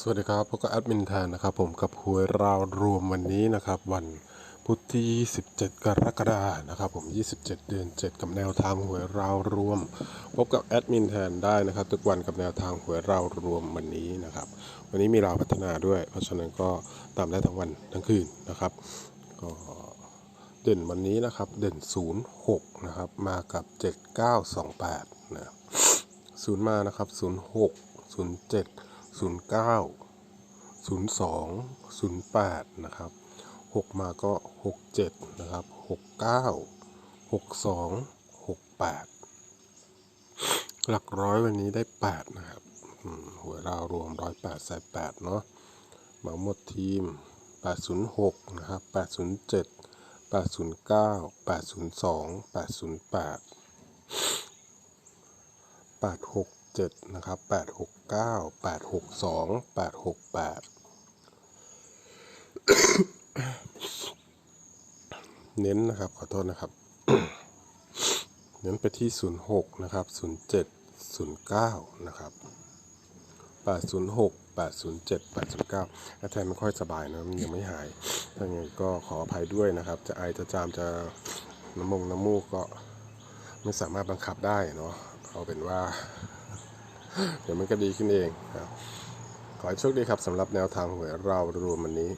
สวัสดีครับพบกับแอดมินแทนนะครับผมกับหวยราวรวมวันนี้นะครับ วันพุธที่ 27 กรกฎาคมนะครับผม 27 เดือน 7 กับแนวทางหวยราวรวม พบกับแอดมินแทนได้นะครับทุกวันกับแนวทางหวยราวรวมวันนี้นะครับ วันนี้มีราวพัฒนาด้วย เพราะฉะนั้นก็ตามได้ทั้งวันทั้งคืนนะครับก็เด่นวันนี้นะครับเด่น 06 นะครับ มากับ 7928นะศูนย์มานะครับศูน ย์หกศูนย์เก้าศูนย์สองศูนย์แปดนะครับหกมาก็หกเจ็ดนะครับหกเก้าหกสองหกแปดหลักร้อยวันนี้ได้แปดนะครับหัวเรารวมร้อยแปดใส่แปดเนาะมาหมดทีมแปดศูนย์หกนะครับแปดศูน ย์เจ็ดนะครับแปดหกเก้าแปดหกสองแปดหกแปดเน้นนะครับขอโทษนะครับ เน้นไปที่ศูนย์หกนะครับศูนย์เจ็ดศูนย์เก้านะครับแปดศูนย์หกแปดศูนย์เจ็ดแปดศูนย์เก้าอาจารย์ไม่ค่อยสบายนะมันยังไม่หายถ้าไงก็ขออภัยด้วยนะครับ จะไอจะจามจะน้ำมงน้ำมูกก็ไม่สามารถบังคับได้เนาะเอาเป็นว่า เดี๋ยวมันก็ดีขึ้นเองครับขอให้โชคดีครับสำหรับแนวทางหวยเรารวมวันนี้